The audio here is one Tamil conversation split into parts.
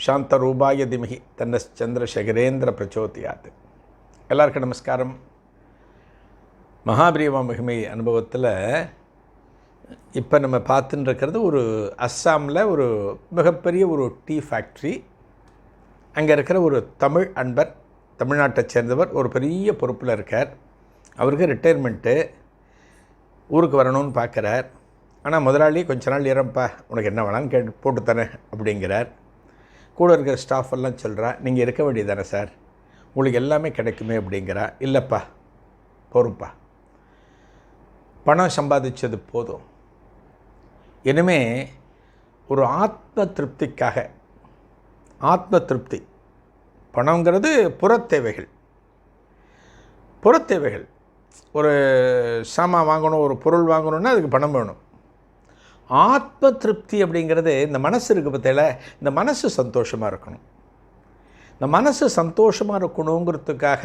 சாந்தரூபாய திமகி தன்ன சந்திரசேகரேந்திர பிரச்சோதியாத் எல்லாருக்கும் நமஸ்காரம் மகாபிரியமா மகிமை அனுபவத்தில் இப்போ நம்ம பார்த்துட்டுருக்கிறது ஒரு அஸ்ஸாமில் ஒரு மிகப்பெரிய ஒரு டீ ஃபேக்ட்ரி அங்கே இருக்கிற ஒரு தமிழ் அன்பர் தமிழ்நாட்டை சேர்ந்தவர் ஒரு பெரிய பொறுப்பில் இருக்கார் அவருக்கு ரிட்டையர்மெண்ட்டு ஊருக்கு வரணும்னு பார்க்குறார் ஆனால் முதலாளி கொஞ்ச நாள் இறப்பா உனக்கு என்ன வேணாலும் கேட்டு போட்டு தரேன் அப்படிங்கிறார் கூட இருக்கிற ஸ்டாஃப் எல்லாம் சொல்கிறா நீங்கள் இருக்க வேண்டியதானே சார்? உங்களுக்கு எல்லாமே கிடைக்குமே அப்படிங்கிறா. இல்லைப்பா பொறுப்பா பணம் சம்பாதிச்சது போதும். இனிமே ஒரு ஆத்ம திருப்திக்காக ஆத்ம திருப்தி. பணங்கிறது புறத்தேவைகள். தேவைகள் தேவைகள் ஒரு சாமான் வாங்கணும் ஒரு பொருள் வாங்கணும்னா அதுக்கு பணம் வேணும். ஆத்ம திருப்தி அப்படிங்கிறது இந்த மனசு இருக்குது பற்றியில் இந்த மனசு சந்தோஷமாக இருக்கணும். இந்த மனசு சந்தோஷமாக இருக்கணுங்கிறதுக்காக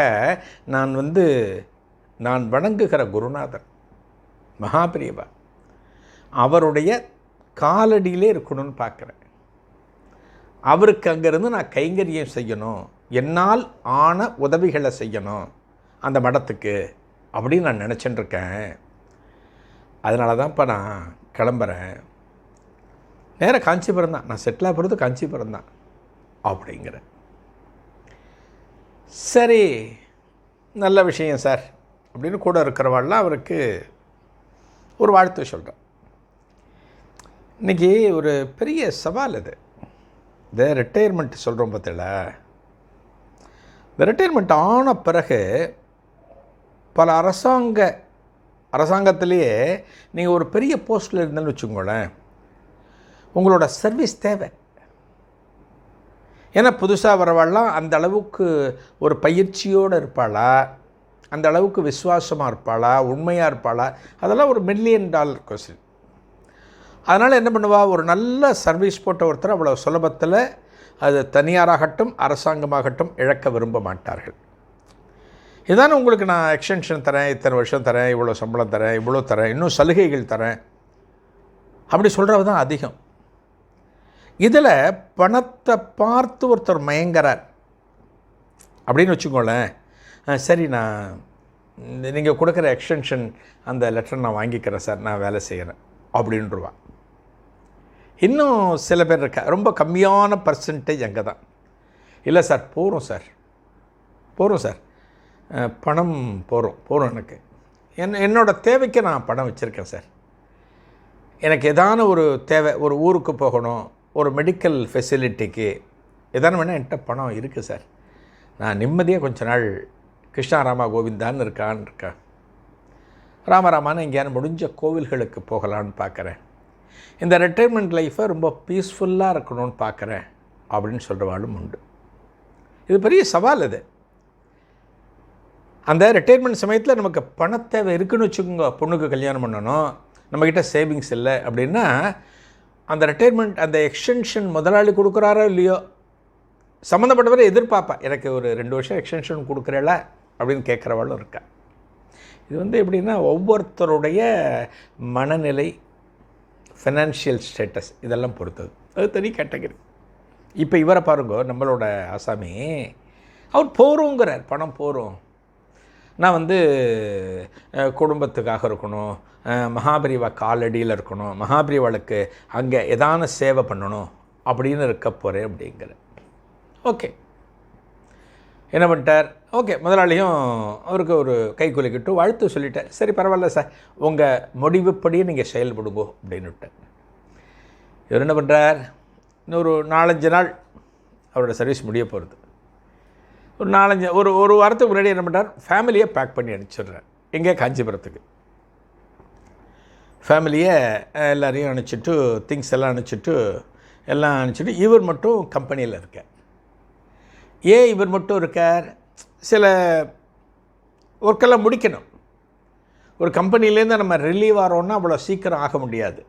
நான் வந்து நான் வணங்குகிற குருநாதர் மகாபிரியவா அவருடைய காலடியிலே இருக்கணும்னு பார்க்குறேன். அவருக்கு அங்கேருந்து நான் கைங்கரியம் செய்யணும். என்னால் ஆன உதவிகளை செய்யணும். அந்த மடத்துக்கு அப்படின்னு நான் நினச்சிட்டுருக்கேன் அதனால தான்ப்பா நான் கிளம்புறேன். நேராக காஞ்சிபுரம் தான். நான் செட்டில் ஆகிறது காஞ்சிபுரம் தான். அப்படிங்கிறேன் சரி நல்ல விஷயம் சார். அப்படின்னு கூட இருக்கிறவாள்லாம் அவருக்கு ஒரு வாழ்த்து சொல்கிறேன் இன்றைக்கி ஒரு பெரிய சவால் இது இந்த ரிட்டையர்மெண்ட் சொல்கிறோம் பார்த்தல இந்த ரிட்டையர்மெண்ட் ஆன பிறகு பல அரசாங்க அரசாங்கத்திலேயே நீங்கள் ஒரு பெரிய போஸ்ட்டில் இருந்தேன்னு வச்சுக்கோங்களேன் உங்களோட சர்வீஸ் தேவை. ஏன்னா புதுசாக வரவாள்லாம் அந்த அளவுக்கு ஒரு பயிற்சியோடு இருப்பாளா? அந்த அளவுக்கு விசுவாசமாக இருப்பாளா? உண்மையாக இருப்பாளா? அதெல்லாம் ஒரு மில்லியன் டாலர் கொஸ்டின் அதனால் என்ன பண்ணுவா? ஒரு நல்ல சர்வீஸ் போட்ட ஒருத்தர் அவ்வளோ சுலபத்தில் அது தனியாராகட்டும் அரசாங்கமாகட்டும் இழக்க விரும்ப மாட்டார்கள். இதானே உங்களுக்கு நான் எக்ஸ்டென்ஷன் தரேன் இத்தனை வருஷம் தரேன் இவ்வளோ சம்பளம் தரேன் இவ்வளோ தரேன் இன்னும் சலுகைகள் தரேன். அப்படி சொல்கிறவ தான் அதிகம். இதில் பணத்தை பார்த்து ஒருத்தர் மயங்கிறார். அப்படின்னு வச்சுக்கோங்களேன். சரி நான் நீங்கள் கொடுக்குற எக்ஸ்டென்ஷன் அந்த லெட்டர் நான் வாங்கிக்கிறேன் சார் நான் வேலை செய்கிறேன் அப்படின்றவா. இன்னும் சில பேர் இருக்கா ரொம்ப கம்மியான பர்சன்டேஜ் அங்கே தான் இல்லை சார் போகிறோம் சார். போகிறோம் சார். பணம் போகிறோம் போகிறோம் எனக்கு. என் என்னோடய தேவைக்கு நான் பணம் வச்சுருக்கேன் சார். எனக்கு ஏதான ஒரு தேவை ஒரு ஊருக்கு போகணும் ஒரு மெடிக்கல் ஃபெசிலிட்டிக்கு எதான வேணால் என்கிட்ட பணம் இருக்குது சார். நான் நிம்மதியாக கொஞ்ச நாள் கிருஷ்ணாராமா கோவிந்தான்னு இருக்கான்னு இருக்கேன் ராமராமான்னு எங்கேயாவது முடிஞ்ச கோவில்களுக்கு போகலான்னு பார்க்குறேன் இந்த ரிட்டைர்மெண்ட் லைஃப்பை ரொம்ப பீஸ்ஃபுல்லாக இருக்கணும்னு பார்க்குறேன் அப்படின்னு சொல்கிறவாலும் உண்டு. இது பெரிய சவால் இது அந்த ரிட்டைர்மெண்ட் சமயத்தில் நமக்கு பணத்தேவை இருக்குன்னு வச்சுக்கோங்க. பொண்ணுக்கு கல்யாணம் பண்ணணும். நம்மக்கிட்ட சேவிங்ஸ் இல்லை அப்படின்னா அந்த ரிட்டைர்மெண்ட் அந்த எக்ஸ்டென்ஷன் முதலாளி கொடுக்குறாரோ இல்லையோ சம்மந்தப்பட்டவரை எதிர்பார்ப்பேன் எனக்கு ஒரு ரெண்டு வருஷம் எக்ஸ்டென்ஷன் கொடுக்குறேல அப்படின்னு கேட்குறவாளும் இருக்கா. இது வந்து எப்படின்னா ஒவ்வொருத்தருடைய மனநிலை ஃபினான்ஷியல் ஸ்டேட்டஸ் இதெல்லாம் பொறுத்தது. அது தனி கேட்டகரி இப்போ இவரை பாருங்க நம்மளோட ஆசாமி. அவர் போகிறோங்கிறார் பணம் போகிறோம் நான் வந்து குடும்பத்துக்காக இருக்கணும் மகாபிரிவா காலடியில் இருக்கணும் மகாபிரிவாளுக்கு அங்கே எதான சேவை பண்ணணும் அப்படின்னு இருக்க போகிறேன் அப்படிங்கிற ஓகே. என்ன பண்ணிட்டார்? ஓகே முதலாளியும் அவருக்கு ஒரு கை குலுக்கிட்டு வாழ்த்து சொல்லிட்டேன் சரி பரவாயில்ல சார் உங்கள் முடிவுப்படியே நீங்கள் செயல்படுங்கோ அப்படின்னு இவர் என்ன பண்ணுறார் இன்னொரு நாலஞ்சு நாள் அவரோட சர்வீஸ் முடிய போகிறது ஒரு நாலஞ்சு ஒரு ஒரு வாரத்துக்கு முன்னாடி என்ன பண்ணுறார் ஃபேமிலியை பேக் பண்ணி அனுப்பிச்சிடுறார். எங்கே காஞ்சிபுரத்துக்கு. ஃபேமிலியை எல்லாரையும் அனுப்பிச்சிட்டு திங்ஸ் எல்லாம் அனுப்பிச்சிட்டு எல்லாம் அனுப்பிச்சிட்டு இவர் மட்டும் கம்பெனியில் இருக்கார். ஏன் இவர் மட்டும் இருக்கார்? சில ஒர்க்கெல்லாம் முடிக்கணும். ஒரு கம்பெனிலேருந்து நம்ம ரிலீவ் ஆகிறோன்னா அவ்வளோ சீக்கிரம் ஆக முடியாது.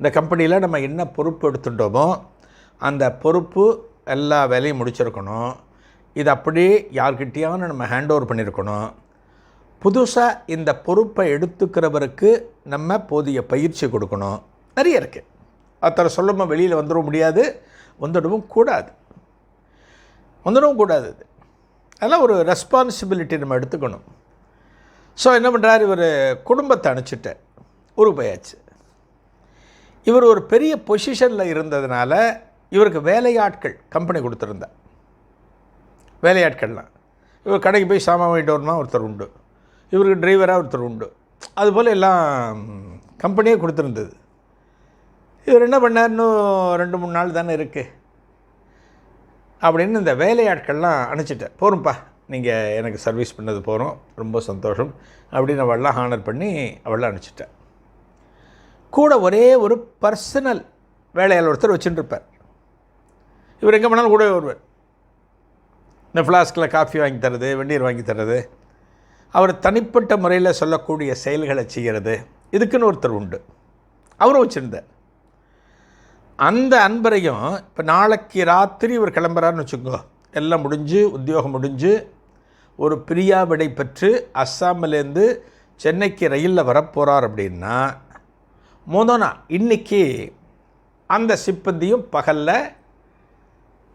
இந்த கம்பெனியில் நம்ம என்ன பொறுப்பு எடுத்துட்டோமோ அந்த பொறுப்பு எல்லா வேலையும் முடிச்சிருக்கணும். இது அப்படியே யார்கிட்டயாவது நம்ம ஹேண்ட் ஓவர் பண்ணியிருக்கணும். புதுசாக இந்த பொறுப்பை எடுத்துக்கிறவருக்கு நம்ம போதிய பயிற்சி கொடுக்கணும். நிறைய இருக்குது அத்தனை சொல்லாமல் வெளியில் வந்துட முடியாது வந்துடவும் கூடாது. வந்துடவும் கூடாது அது அதெல்லாம் ஒரு ரெஸ்பான்சிபிலிட்டி நம்ம எடுத்துக்கணும். ஸோ என்ன பண்ணுறாரு இவர் குடும்பத்தை அனுப்பிச்சிட்டேன் ஊருக்கு போயாச்சு இவர் ஒரு பெரிய பொசிஷனில் இருந்ததுனால இவருக்கு வேலையாட்கள் கம்பெனி கொடுத்துருந்தா வேலையாட்கள்லாம். இவர் கடைக்கு போய் சாமான் வாங்கிட்டு வரணுமா ஒருத்தர் உண்டு. இவருக்கு டிரைவராக ஒருத்தர் உண்டு. அதுபோல் எல்லாம் கம்பெனியே கொடுத்துருந்தது. இவர் என்ன பண்ணார்? இன்னும் ரெண்டு மூணு நாள் தானே இருக்குது அப்படின்னு இந்த வேலையாட்கள்லாம் அனுப்பிச்சிட்டேன் போகிறோம்ப்பா நீங்கள் எனக்கு சர்வீஸ் பண்ணது போகிறோம் ரொம்ப சந்தோஷம். அப்படின்னு அவள்லாம் ஹானர் பண்ணி அவள்லாம் அனுப்பிச்சிட்டேன் கூட ஒரே ஒரு பர்சனல் வேலையால் ஒருத்தர் வச்சுட்டு இருப்பார். இவர் எங்கே போனாலும் கூட வருவார். இந்த ஃப்ளாஸ்கில் காஃபி வாங்கி தர்றது வெந்நீர் வாங்கி தர்றது. அவர் தனிப்பட்ட முறையில் சொல்லக்கூடிய செயல்களை செய்கிறது இதுக்குன்னு ஒருத்தர் உண்டு. அவரும் வச்சுருந்தார். அந்த அன்பரையும் இப்போ நாளைக்கு ராத்திரி இவர் கிளம்புறாருன்னு வச்சுக்கோ எல்லாம் முடிஞ்சு உத்தியோகம் முடிஞ்சு ஒரு பிரியா விடை பெற்று அஸ்ஸாமிலேருந்து சென்னைக்கு ரயிலில் வரப்போகிறார் அப்படின்னா மோதோனா இன்றைக்கி அந்த சிப்பந்தியும் பகலில்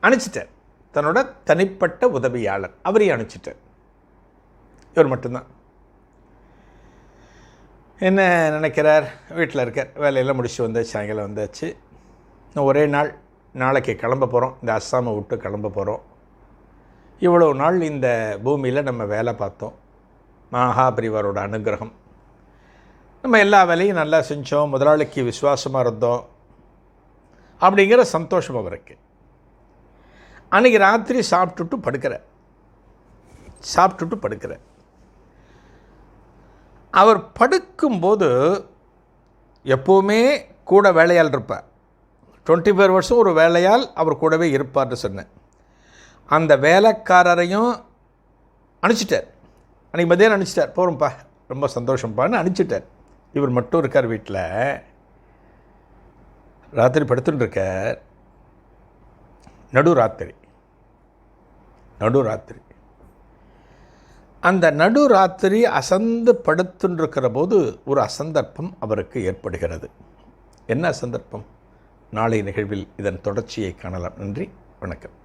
அனுப்பிச்சிட்டார். தன்னோட தனிப்பட்ட உதவியாளர். அவரையும் அனுப்பிச்சிட்டார் இவர் மட்டும்தான். என்ன நினைக்கிறார்? வீட்டில் இருக்கார். வேலையெல்லாம் முடிச்சு வந்தாச்சு சாயங்காலம் வந்தாச்சு. இன்னும் ஒரே நாள். நாளைக்கு கிளம்ப போகிறோம் இந்த அஸ்ஸாமை விட்டு கிளம்ப போகிறோம் இவ்வளோ நாள் இந்த பூமியில் நம்ம வேலை பார்த்தோம். மகாபரிவாரோட அனுகிரகம். நம்ம எல்லா வேலையும் நல்லா செஞ்சோம். முதலாளிக்கு விசுவாசமாக இருந்தோம். அப்படிங்கிற சந்தோஷம் அவருக்கு. அன்றைக்கி ராத்திரி சாப்பிட்டுட்டு படுக்கிறேன் சாப்பிட்டுட்டு படுக்கிறேன் அவர் படுக்கும்போது எப்போவுமே கூட வேலையால் இருப்பார். டுவெண்ட்டி ஃபோர் வருஷம் ஒரு வேலையால் அவர் கூடவே இருப்பார்னு சொன்னேன். அந்த வேலைக்காரரையும் அனுப்பிச்சிட்டார் அன்றைக்கி மதியானம் அனுப்பிச்சிட்டார் போகிறோம்ப்பா ரொம்ப சந்தோஷம்ப்பான்னு அனுப்பிச்சிட்டார் இவர் மட்டும் இருக்கார் வீட்டில். ராத்திரி படுத்துட்டுருக்கார் நடு ராத்திரி நடுராத்திரி. அந்த நடு ராத்திரி அசந்து படுத்துன்றிருக்கிற போது ஒரு அசந்தர்ப்பம் அவருக்கு ஏற்படுகிறது. என்ன சந்தர்ப்பம் நாளை நிகழ்வில் இதன் தொடர்ச்சியை காணலாம். நன்றி. வணக்கம்.